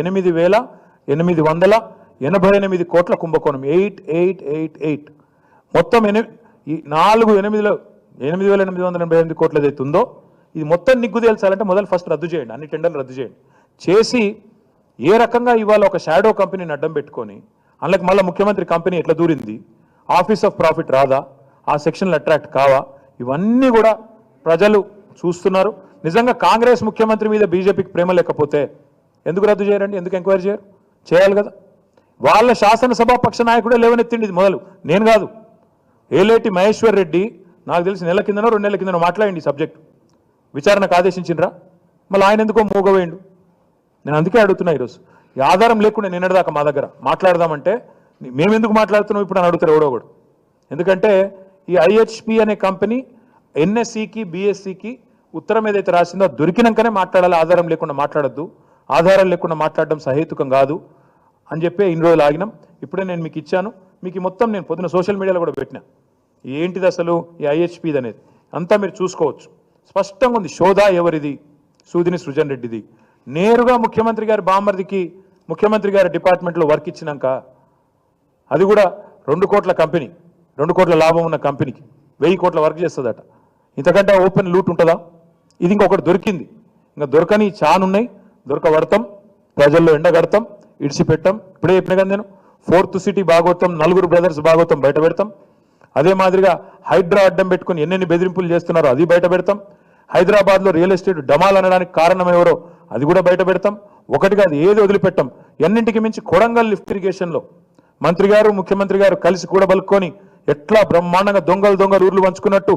ఎనిమిది వేల ఎనిమిది వందల ఎనభై ఎనిమిది కోట్ల కుంభకోణం. Eight eight eight eight. మొత్తం ఎనిమిది ఈ నాలుగు ఎనిమిదిలో ఎనిమిది వేల ఎనిమిది వందల ఎనభై ఎనిమిది కోట్లు ఏదైతే ఉందో ఇది మొత్తం నిగ్గు తేల్చాలంటే మొదలు ఫస్ట్ రద్దు చేయండి. అన్ని టెండర్లు రద్దు చేయండి. చేసి ఏ రకంగా ఇవాళ ఒక షాడో కంపెనీని అడ్డం పెట్టుకొని అందులోకి మళ్ళీ ముఖ్యమంత్రి కంపెనీ ఎట్లా దూరింది? ఆఫీస్ ఆఫ్ ప్రాఫిట్ రాదా? ఆ సెక్షన్లు అట్రాక్ట్ కావా? ఇవన్నీ కూడా ప్రజలు చూస్తున్నారు. నిజంగా కాంగ్రెస్ ముఖ్యమంత్రి మీద బీజేపీకి ప్రేమ లేకపోతే ఎందుకు రద్దు చేయరండి? ఎందుకు ఎంక్వైరీ చేయరు? చేయాలి కదా. వాళ్ళ శాసనసభా పక్ష నాయకుడే లేవనెత్తిండి మొదలు. నేను కాదు. ఏలేటి మహేశ్వర్ రెడ్డి నాకు తెలిసి నెల కిందనో రెండు నెలల కిందనో మాట్లాడండి సబ్జెక్ట్. విచారణకు ఆదేశించిండ్రా? మళ్ళీ ఆయన ఎందుకో మూగవేయండు నేను అందుకే అడుగుతున్నా ఈరోజు. ఈ ఆధారం లేకుండా నిన్నటిదాకా మా దగ్గర మాట్లాడదామంటే మేమెందుకు మాట్లాడుతున్నాం? ఇప్పుడు అని అడుగుతారు ఎవడో ఒకడు. ఎందుకంటే ఈ ఐహెచ్పి అనే కంపెనీ ఎన్ఎస్సికి బిఎస్సికి ఉత్తరం ఏదైతే రాసిందో దొరికినాకనే మాట్లాడాలి. ఆధారం లేకుండా మాట్లాడొద్దు. ఆధారాలు లేకుండా మాట్లాడడం సహేతుకం కాదు అని చెప్పి ఇన్ని రోజులు ఆగినాం. ఇప్పుడే నేను మీకు ఇచ్చాను. మీకు మొత్తం నేను పొద్దున సోషల్ మీడియాలో కూడా పెట్టినా. ఏంటిది అసలు ఈ ఐహెచ్పిది అనేది? అంతా మీరు చూసుకోవచ్చు. స్పష్టంగా ఉంది. శోధ ఎవరిది? సూదిని సృజన్ రెడ్డిది. నేరుగా ముఖ్యమంత్రి గారి బామ్మర్దికి ముఖ్యమంత్రి గారి డిపార్ట్మెంట్లో వర్క్ ఇచ్చినాక అది కూడా రెండు కోట్ల కంపెనీ రెండు కోట్ల లాభం ఉన్న కంపెనీకి వెయ్యి కోట్ల వర్క్ చేస్తుందట. ఇంతకంటే ఓపెన్ లూట్ ఉంటుందా? ఇది ఇంకొకటి దొరికింది. ఇంకా దొరకని చానున్నాయి. దొరకబడతాం ప్రజల్లో ఎండగడతాం ఇడిచిపెట్టాం. ఇప్పుడే చెప్పిన కదా నేను ఫోర్త్ సిటీ భాగవతం నలుగురు బ్రదర్స్ భాగవతం బయట పెడతాం. అదే మాదిరిగా హైడ్రా అడ్డం పెట్టుకుని ఎన్నెన్ని బెదిరింపులు చేస్తున్నారో అది బయట పెడతాం. హైదరాబాద్లో రియల్ ఎస్టేట్ డమాల్ అనడానికి కారణం ఎవరో అది కూడా బయట పెడతాం. ఒకటి కాదు ఏది వదిలిపెట్టాం? ఎన్నింటికి మించి కొడంగల్ లిఫ్ట్ ఇరిగేషన్లో. మంత్రి గారు ముఖ్యమంత్రి గారు కలిసి కూడా బలుక్కొని ఎట్లా బ్రహ్మాండంగా దొంగలు దొంగలు ఊర్లు పంచుకున్నట్టు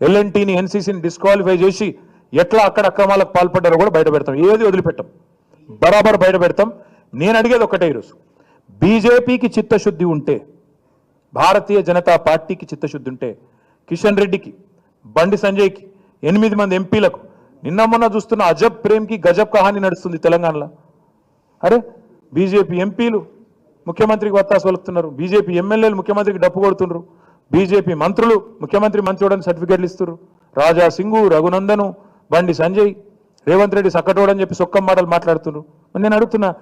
ఎల్ఎన్టీని ఎన్సీసీని డిస్క్వాలిఫై చేసి ఎట్లా అక్కడ అక్రమాలకు పాల్పడ్డారో కూడా బయట పెడతాం. ఏది వదిలిపెట్టాం. బరాబర్ బయట పెడతాం. నేను అడిగేది ఒకటే ఈరోజు. బీజేపీకి చిత్తశుద్ధి ఉంటే భారతీయ జనతా పార్టీకి చిత్తశుద్ధి ఉంటే కిషన్ రెడ్డికి బండి సంజయ్కి ఎనిమిది మంది ఎంపీలకు నిన్న మొన్న చూస్తున్న అజబ్ ప్రేమ్కి గజబ్ కహాని నడుస్తుంది తెలంగాణలో. అరే బీజేపీ ఎంపీలు ముఖ్యమంత్రికి వత్తాసు వలుపుతున్నారు. బీజేపీ ఎమ్మెల్యేలు ముఖ్యమంత్రికి డప్పు కొడుతున్నారు బీజేపీ మంత్రులు ముఖ్యమంత్రి మంత్రి సర్టిఫికేట్లు ఇస్తున్నారు రాజా సింగు రఘునందను బండి సంజయ్ రేవంత్ రెడ్డి సక్కటోడని చెప్పి సొక్క మాటలు మాట్లాడుతున్నారు. నేను అడుగుతున్నా